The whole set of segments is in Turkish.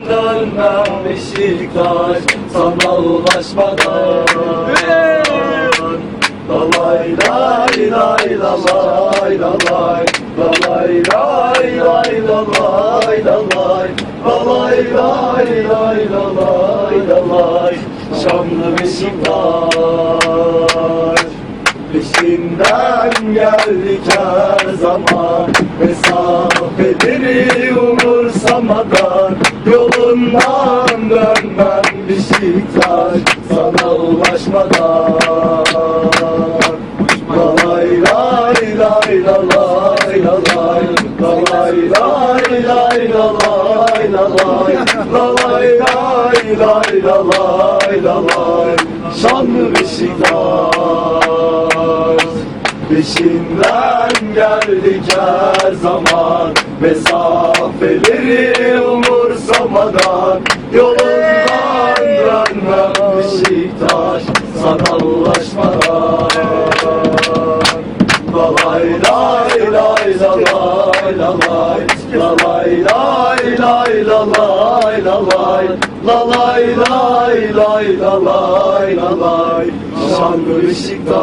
Dönmem Beşiktaş sana ulaşmadan Lalay lay lay lalay lalay Lalay lay lay lalay lalay Lalay lay lay lalay lalay Şanlı Beşiktaş. Peşinden geldik her zaman. Mesafeleri umursamadan Yolundan dönmem Beşiktaş Sana ulaşmadan. Lalay lay lay lalay lalay Lalay lay lay lalay lalay Lalay lay lay lalay lalay Şanlı Beşiktaş Peşinden geldik her zaman. Mesafeleri umursamadan Yolundan dönmem Beşiktaş Sana ulaşmadan Lalay lay lay lalay lalay Lalay lay lay lalay lalay Lalay lay lay lalay lalay. Şanlı Beşiktaş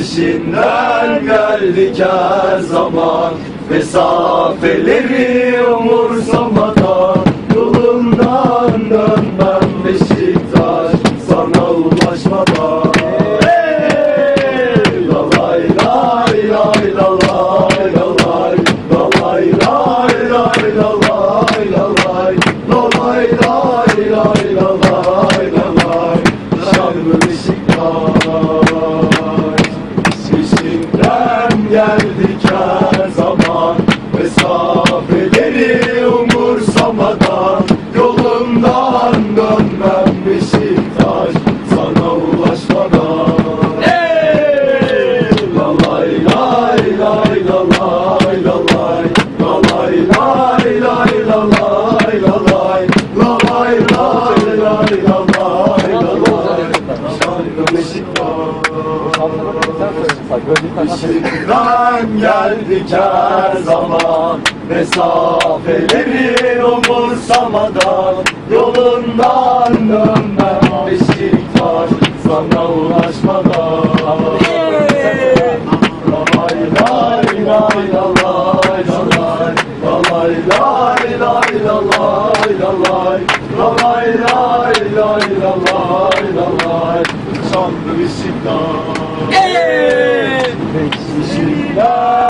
İşinden geldik her zaman Mesafeleri umursamadan Yolundan dönmem Beşiktaş Sana ulaşmadan Hey! Lalay lay lay lalay lalay Lalay lay lay lalay lalay Lalay lay lay lalay lalay Şanlı Beşiktaş Peşinden geldik her Yolundan dönmem Beşiktaş Sana ulaşmadan Hey! Lalay lay lay lalay lalay Lalay lay lay lalay lalay Lalay lay lay lalay İşinden geldik her zaman. Mesafeleri umursamadan Yolundan dönmem. Beşiktaş Sana ulaşmadan. Lalay lay lay lalay lalay Lalay lay lay lalay lalay Lalay lay lay lalay lalay Şanlı Beşiktaş İşinden